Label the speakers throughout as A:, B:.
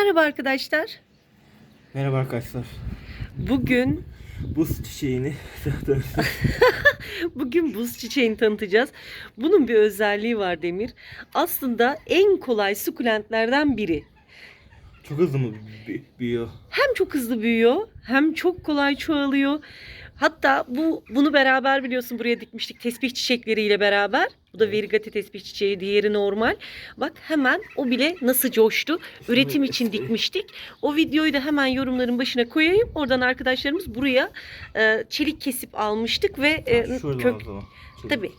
A: Merhaba arkadaşlar.
B: Merhaba arkadaşlar.
A: Bugün
B: Buz çiçeğini
A: bugün buz çiçeğini tanıtacağız. Bunun bir özelliği var Demir. Aslında en kolay sukulentlerden biri.
B: çok hızlı mı büy- büyüyor?
A: Hem çok hızlı büyüyor, hem çok kolay çoğalıyor. Hatta bu bunu beraber biliyorsun buraya dikmiştik tesbih çiçekleriyle beraber. Bu da
B: Evet.
A: verigate tesbih çiçeği, diğeri normal. Bak hemen o bile nasıl coştu. Üretim için dikmiştik. O videoyu da hemen yorumların başına koyayım. Oradan arkadaşlarımız buraya e, çelik kesip almıştık ve e,
B: Şuradan
A: kök
B: zaman.
A: Tabii.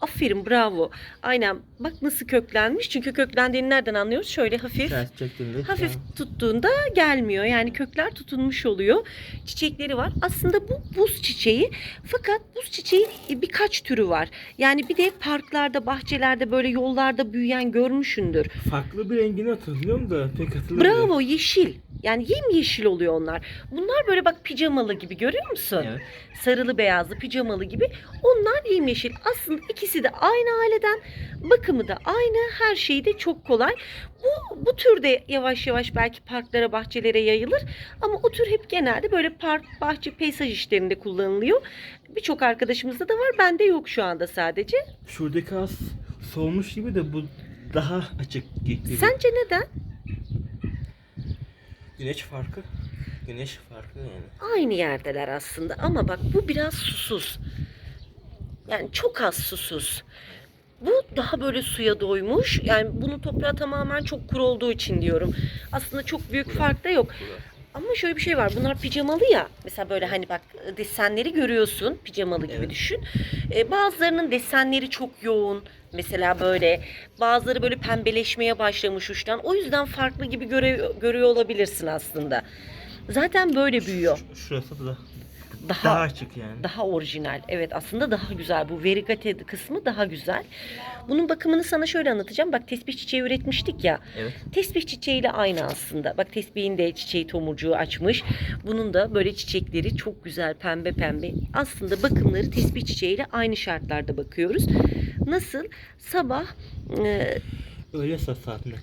A: Aferin bravo. Aynen bak nasıl köklenmiş. Çünkü köklendiğini nereden anlıyoruz? Şöyle hafif
B: Ters çektiğinde.
A: hafif
B: yani
A: tuttuğunda gelmiyor. Yani kökler tutunmuş oluyor. Çiçekleri var. Aslında bu buz çiçeği. Fakat buz çiçeği birkaç türü var. Yani bir de parklarda, bahçelerde böyle yollarda büyüyen görmüşündür.
B: Farklı bir rengini hatırlıyorum da pek hatırlamıyorum.
A: Bravo yeşil. Yani yemyeşil oluyor onlar. Bunlar böyle bak pijamalı gibi görüyor musun?
B: Evet.
A: sarılı beyazlı pijamalı gibi. Onlar yemyeşil. Aslında ikisi de aynı aileden. Bakımı da aynı. Her şeyi de çok kolay. Bu, bu tür de yavaş yavaş belki parklara, bahçelere yayılır. Ama o tür hep genelde böyle park, bahçe, peyzaj işlerinde kullanılıyor. Birçok arkadaşımızda da var. Bende yok şu anda sadece.
B: Şuradaki az solmuş gibi de bu daha açık gibi.
A: Sence neden?
B: Güneş farkı. Güneş farkı yani.
A: Aynı yerdeler aslında ama bak bu biraz susuz. Yani çok az susuz. Bu daha böyle suya doymuş. Yani bunu toprağa tamamen çok kuru olduğu için diyorum. Aslında çok büyük fark da yok. Ama şöyle bir şey var. Bunlar pijamalı ya. Mesela böyle hani bak desenleri görüyorsun. Pijamalı gibi
B: Evet.
A: düşün. Ee, bazılarının desenleri çok yoğun. Mesela böyle bazıları böyle pembeleşmeye başlamış uçtan. O yüzden farklı gibi göre, görüyor olabilirsin aslında. Zaten böyle büyüyor.
B: Şurası da
A: Daha
B: daha
A: daha,
B: açık yani.
A: orijinal. Evet aslında daha güzel. Bu verigate kısmı daha güzel. Bunun bakımını sana şöyle anlatacağım. Bak tesbih çiçeği üretmiştik ya.
B: Evet.
A: Tesbih çiçeğiyle aynı aslında. Bak tesbihin de çiçeği tomurcuğu açmış. Bunun da böyle çiçekleri çok güzel pembe pembe. Aslında bakımları tesbih çiçeğiyle aynı şartlarda bakıyoruz. Nasıl? Sabah e,
B: Öğle sa- saatine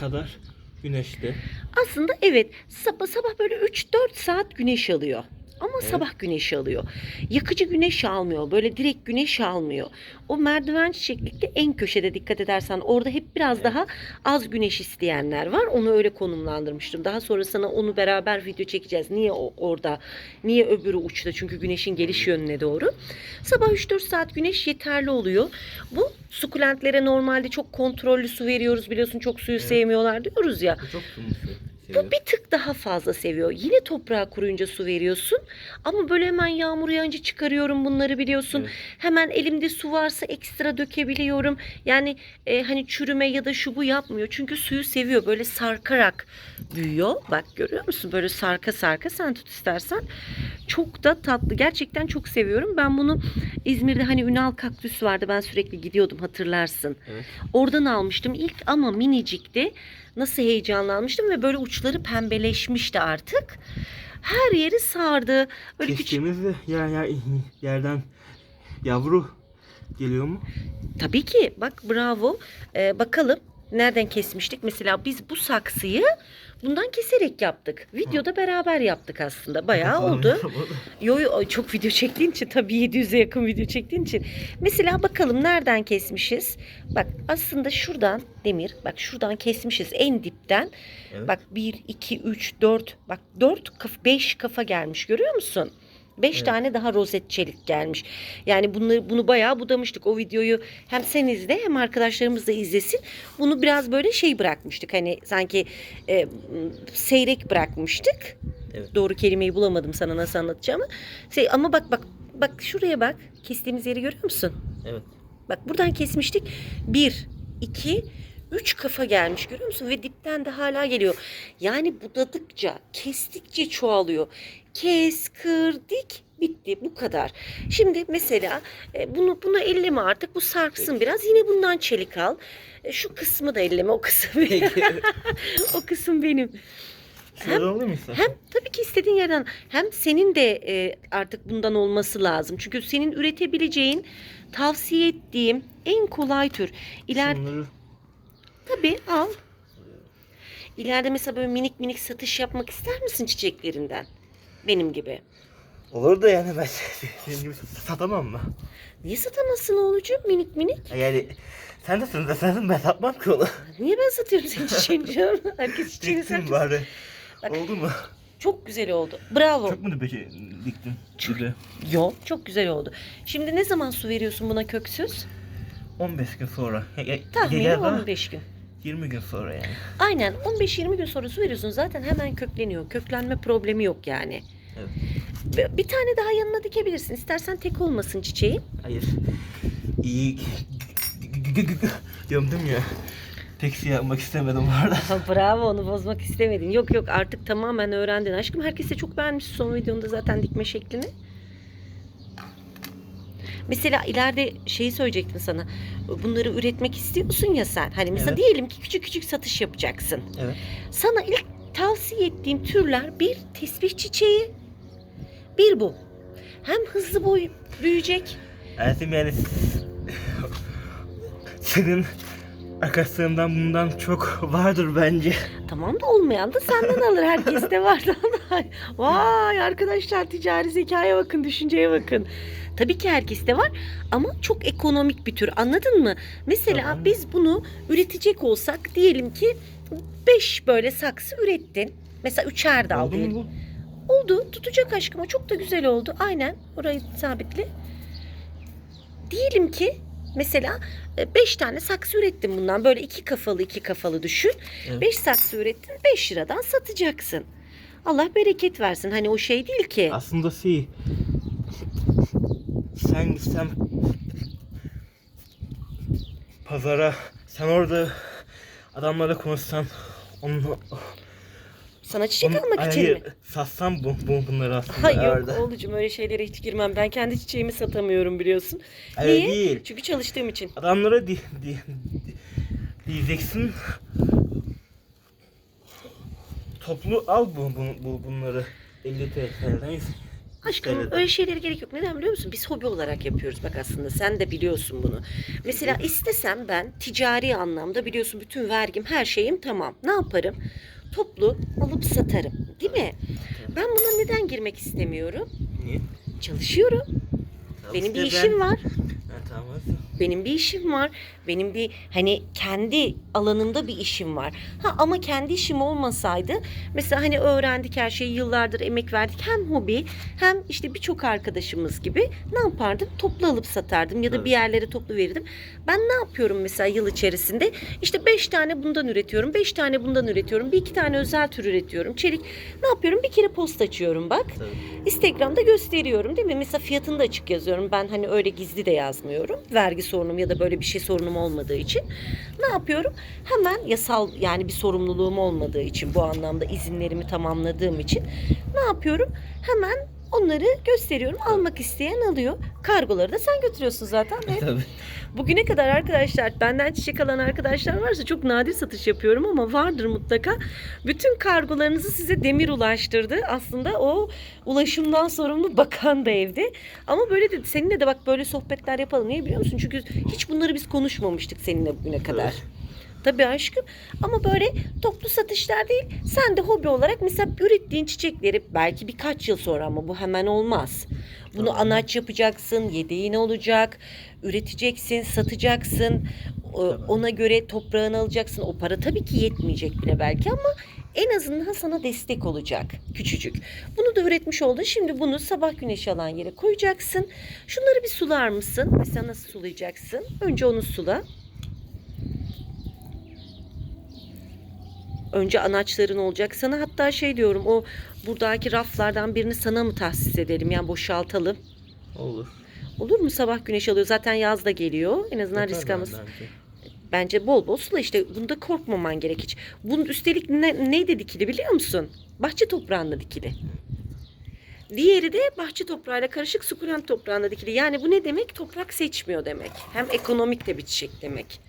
B: kadar güneşte.
A: Aslında evet sabah sabah böyle 3-4 saat güneş alıyor. Ama
B: Evet.
A: sabah güneş alıyor. Yakıcı güneş almıyor. Böyle direkt güneş almıyor. O merdiven çiçeklikte en köşede dikkat edersen orada hep biraz
B: Evet.
A: daha az güneş isteyenler var. Onu öyle konumlandırmıştım. Daha sonra sana onu beraber video çekeceğiz. Niye o orada? Niye öbürü uçta? Çünkü güneşin geliş yönüne doğru. Sabah 3-4 saat güneş yeterli oluyor. Bu sukulentlere normalde çok kontrollü su veriyoruz biliyorsun çok suyu
B: Evet.
A: sevmiyorlar diyoruz ya.
B: Çok sumuşu.
A: Bu bir tık daha fazla seviyor. Yine toprağa kuruyunca su veriyorsun. Ama böyle hemen yağmur yağınca çıkarıyorum bunları biliyorsun.
B: Evet.
A: Hemen elimde su varsa ekstra dökebiliyorum. Yani e, hani çürüme ya da şu bu yapmıyor. Çünkü suyu seviyor. Böyle sarkarak büyüyor. Bak görüyor musun? Böyle sarka sarka sen tut istersen. Çok da tatlı. Gerçekten çok seviyorum. Ben bunu İzmir'de hani Ünal kaktüs vardı. Ben sürekli gidiyordum hatırlarsın.
B: Evet.
A: Oradan almıştım ilk ama minicikti. Nasıl heyecanlanmıştım ve böyle uçları pembeleşmişti artık. Her yeri sardı. Böyle küçük
B: Kestiğimizde yer, yer, yerden yavru geliyor mu?
A: Tabii ki. Bak bravo. Ee, bakalım nereden kesmiştik? Mesela biz bu saksıyı bundan keserek yaptık. Videoda beraber yaptık aslında. Bayağı oldu. Yo, yo çok video çektiğin için tabii 700'e yakın video çektiğin için. Mesela bakalım nereden kesmişiz? Bak aslında şuradan Demir bak şuradan kesmişiz en dipten.
B: Evet.
A: Bak 1 2 3 4 bak 4 kaf 5 kafa gelmiş görüyor musun? 5
B: Evet.
A: tane daha rozet çelik gelmiş. Yani bunları bunu bayağı budamıştık. O videoyu hem sen izle hem arkadaşlarımız da izlesin. Bunu biraz böyle şey bırakmıştık. Hani sanki e, seyrek bırakmıştık.
B: Evet.
A: Doğru kelimeyi bulamadım sana nasıl anlatacağımı. Şey, ama bak bak bak şuraya bak. Kestiğimiz yeri görüyor musun?
B: Evet.
A: Bak buradan kesmiştik. Bir, iki, üç kafa gelmiş görüyor musun? Ve dipten de hala geliyor. Yani budadıkça, kestikçe çoğalıyor. Kes, kır, dik, bitti. Bu kadar. Şimdi mesela e, bunu bunu elleme artık. Bu sarksın
B: Peki.
A: biraz. Yine bundan çelik al. E, Şu kısmı da elleme. O kısım o kısım benim.
B: Mısın?
A: Hem tabii ki istediğin yerden hem senin de e, artık bundan olması lazım. Çünkü senin üretebileceğin, tavsiye ettiğim en kolay tür. İler
B: Şunları
A: tabii al. İleride mesela böyle minik minik satış yapmak ister misin çiçeklerinden? Benim gibi.
B: Olur da yani ben senin gibi satamam mı?
A: Niye satamazsın oğlucuğum minik minik?
B: Yani sen de sen de sen de ben satmam ki onu.
A: Niye ben satıyorum senin çiçeğini canım? Herkes çiçeğini satıyor.
B: bari.
A: Bak.
B: Oldu mu?
A: Çok güzel oldu. Bravo.
B: Çok mu peki diktin? Çünkü
A: Yok çok güzel oldu. Şimdi ne zaman su veriyorsun buna köksüz?
B: 15 gün sonra.
A: Tahmini
B: ya da
A: 15 gün.
B: 20 gün sonra yani.
A: Aynen 15-20 gün sonra su veriyorsun zaten hemen kökleniyor. Köklenme problemi yok yani.
B: Evet.
A: Ve Bir tane daha yanına dikebilirsin. İstersen tek olmasın çiçeği.
B: Hayır. İyi gömdüm ya. Tek şey yapmak istemedim bu arada.
A: Bravo onu bozmak istemedin. Yok yok artık tamamen öğrendin. Aşkım herkes de çok beğenmiş son videonda zaten dikme şeklini. Mesela ileride şeyi söyleyecektim sana. Bunları üretmek istiyorsun ya sen. Hani mesela
B: Evet.
A: diyelim ki küçük küçük satış yapacaksın.
B: Evet.
A: Sana ilk tavsiye ettiğim türler bir tesbih çiçeği, bir bu. Hem hızlı boy büyüyecek.
B: Ertim yani senin arkadaşlarından bundan çok vardır bence.
A: Tamam da olmayan da senden alır. Herkes de var. Vay arkadaşlar ticari zekaya bakın, düşünceye bakın. Tabii ki herkes de var ama çok ekonomik bir tür anladın mı? Mesela
B: Tamam.
A: biz bunu üretecek olsak diyelim ki 5 böyle saksı ürettin. Mesela üçer dal
B: Oldu
A: diyelim.
B: mu
A: Oldu. Tutacak aşkıma. Çok da güzel oldu. Aynen. Orayı sabitle. Diyelim ki mesela 5 tane saksı ürettin bundan. Böyle iki kafalı iki kafalı düşün.
B: Evet.
A: 5 saksı ürettin. 5 liradan satacaksın. Allah bereket versin. Hani o şey değil ki.
B: Aslında şey sen sen pazara sen orada adamlarla konuşsan onu,
A: Sana çiçek
B: onu
A: almak için
B: hayır,
A: mi?
B: satsan bu, bu bunları aslında
A: Hayır yok
B: orada.
A: oğlucum öyle şeylere hiç girmem. Ben kendi çiçeğimi satamıyorum biliyorsun.
B: Öyle
A: Niye?
B: değil.
A: Çünkü çalıştığım için.
B: Adamlara di, di, di- diyeceksin toplu al bu, bu, bu bunları 50 TL'den
A: Aşkım
B: TL'den.
A: öyle şeylere gerek yok. Neden biliyor musun? Biz hobi olarak yapıyoruz bak aslında. Sen de biliyorsun bunu. Mesela istesem ben ticari anlamda biliyorsun bütün vergim her şeyim tamam. Ne yaparım? Toplu alıp satarım. Değil mi? Ben buna neden girmek istemiyorum?
B: Niye?
A: Çalışıyorum. Benim bir işim var. Benim bir işim var. Benim bir hani kendi alanımda bir işim var. Ha ama kendi işim olmasaydı mesela hani öğrendik her şeyi yıllardır emek verdik. Hem hobi hem işte birçok arkadaşımız gibi ne yapardım? Toplu alıp satardım ya da bir yerlere toplu verirdim. Ben ne yapıyorum mesela yıl içerisinde? İşte beş tane bundan üretiyorum. Beş tane bundan üretiyorum. Bir iki tane özel tür üretiyorum. Çelik. Ne yapıyorum? Bir kere post açıyorum bak. Instagram'da gösteriyorum değil mi? Mesela fiyatını da açık yazıyorum. Ben hani öyle gizli de yazmıyorum. Vergi sorunum ya da böyle bir şey sorunum olmadığı için. Ne yapıyorum? Hemen yasal yani bir sorumluluğum olmadığı için bu anlamda izinlerimi tamamladığım için ne yapıyorum? Hemen onları gösteriyorum. Almak isteyen alıyor. Kargoları da sen götürüyorsun zaten. Hep
B: Tabii.
A: Bugüne kadar arkadaşlar benden çiçek alan arkadaşlar varsa çok nadir satış yapıyorum ama vardır mutlaka. Bütün kargolarınızı size Demir ulaştırdı. Aslında o ulaşımdan sorumlu bakan da evde. Ama böyle de seninle de bak böyle sohbetler yapalım. Niye biliyor musun? Çünkü hiç bunları biz konuşmamıştık seninle bugüne kadar.
B: Evet.
A: Tabii aşkım ama böyle toplu satışlar değil. Sen de hobi olarak mesela ürettiğin çiçekleri belki birkaç yıl sonra ama bu hemen olmaz. Bunu
B: Tamam.
A: anaç yapacaksın, yedeğin olacak, üreteceksin, satacaksın.
B: Tamam.
A: Ona göre toprağını alacaksın. O para tabii ki yetmeyecek bile belki ama en azından sana destek olacak küçücük. Bunu da üretmiş oldun. Şimdi bunu sabah güneşi alan yere koyacaksın. Şunları bir sular mısın? Mesela nasıl sulayacaksın? Önce onu sula. Önce anaçların olacak. Sana hatta şey diyorum o buradaki raflardan birini sana mı tahsis edelim? Yani boşaltalım.
B: Olur.
A: Olur mu? Sabah güneş alıyor. Zaten yaz da geliyor. En azından
B: Yeter
A: risk almasın.
B: bence.
A: Bence bol bol sula işte. Bunda korkmaman gerek hiç. Bunun üstelik ne, neyde dikili biliyor musun? Bahçe toprağında dikili. Diğeri de bahçe toprağıyla karışık sukulent toprağında dikili. Yani bu ne demek? Toprak seçmiyor demek. Hem ekonomik de bir çiçek demek.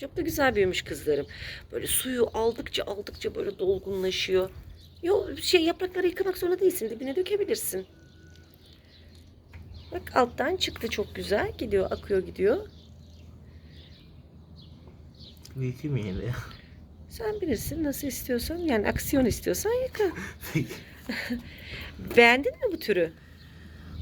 A: Çok da güzel büyümüş kızlarım. Böyle suyu aldıkça aldıkça böyle dolgunlaşıyor. Yo şey yaprakları yıkamak zorunda değilsin. Dibine dökebilirsin. Bak alttan çıktı çok güzel. Gidiyor, akıyor gidiyor.
B: İki mi yine?
A: Sen bilirsin nasıl istiyorsan yani aksiyon istiyorsan yıka. Beğendin mi bu türü?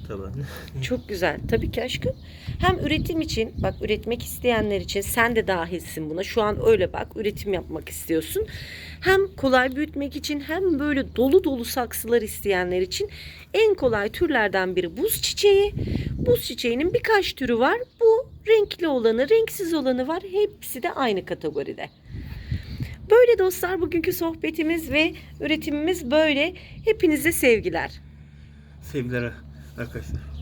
B: Tamam.
A: Çok güzel. Tabii ki aşkım. Hem üretim için bak üretmek isteyenler için sen de dahilsin buna. Şu an öyle bak üretim yapmak istiyorsun. Hem kolay büyütmek için hem böyle dolu dolu saksılar isteyenler için en kolay türlerden biri buz çiçeği. Buz çiçeğinin birkaç türü var. Bu renkli olanı, renksiz olanı var. Hepsi de aynı kategoride. Böyle dostlar bugünkü sohbetimiz ve üretimimiz böyle. Hepinize sevgiler.
B: Sevgiler arkadaşlar.